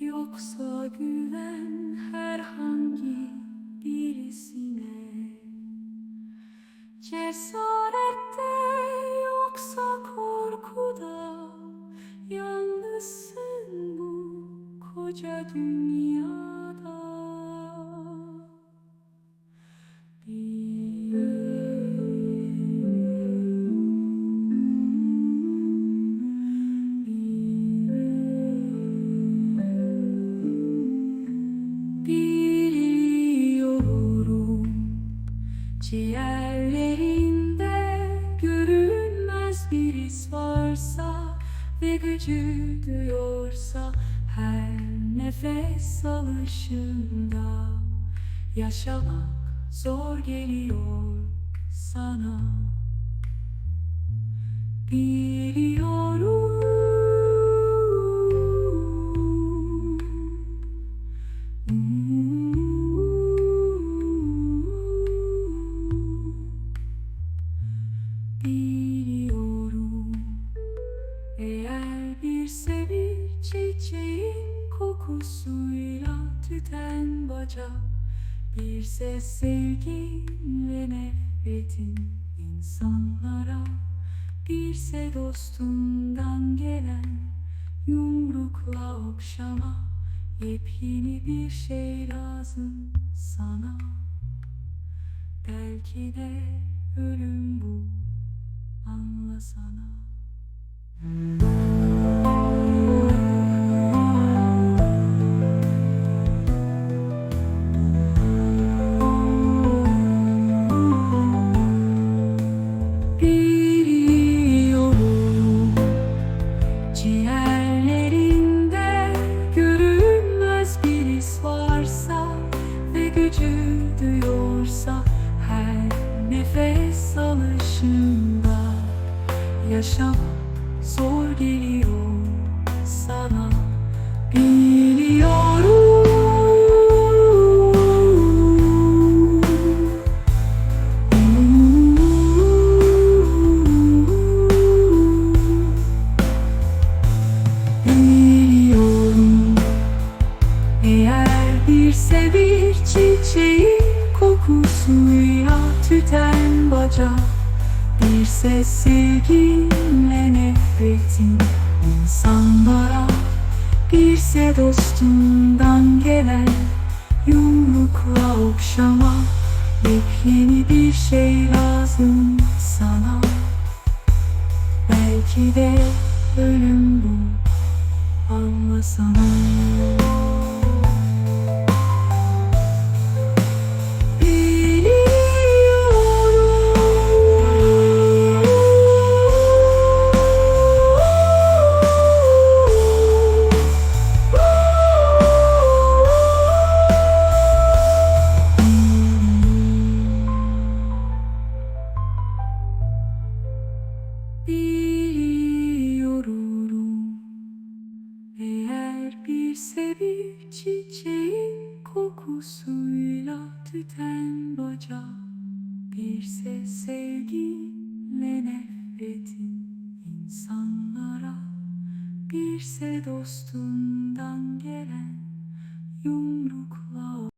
Yoksa güven herhangi birisine. Cesarette yoksa korkuda Yalnızsın bu koca dünyada varsa Ve gücü duyuyorsa her nefes alışında Yaşamak zor geliyor sana. Biliyorum kokusuyla tüten bacak Bir ses sevgin ve nefretin insanlara Birse dostundan gelen yumrukla okşama Yepyeni bir şey lazım sana. Belki de ölüm bu anlasana gücü duyuyorsa her nefes alışında Yaşamak zor geliyor sana. Biliyorum bacak Bir ses sevginle nefretin insanlara Birse dostundan gelen yumrukla okşama. Yepyeni bir şey lazım sana. Belki de ölüm bu. Anlasana kokusuyla tüten bacak Bir ses sevgiyle nefretin insanlara Birse dostundan gelen yumrukla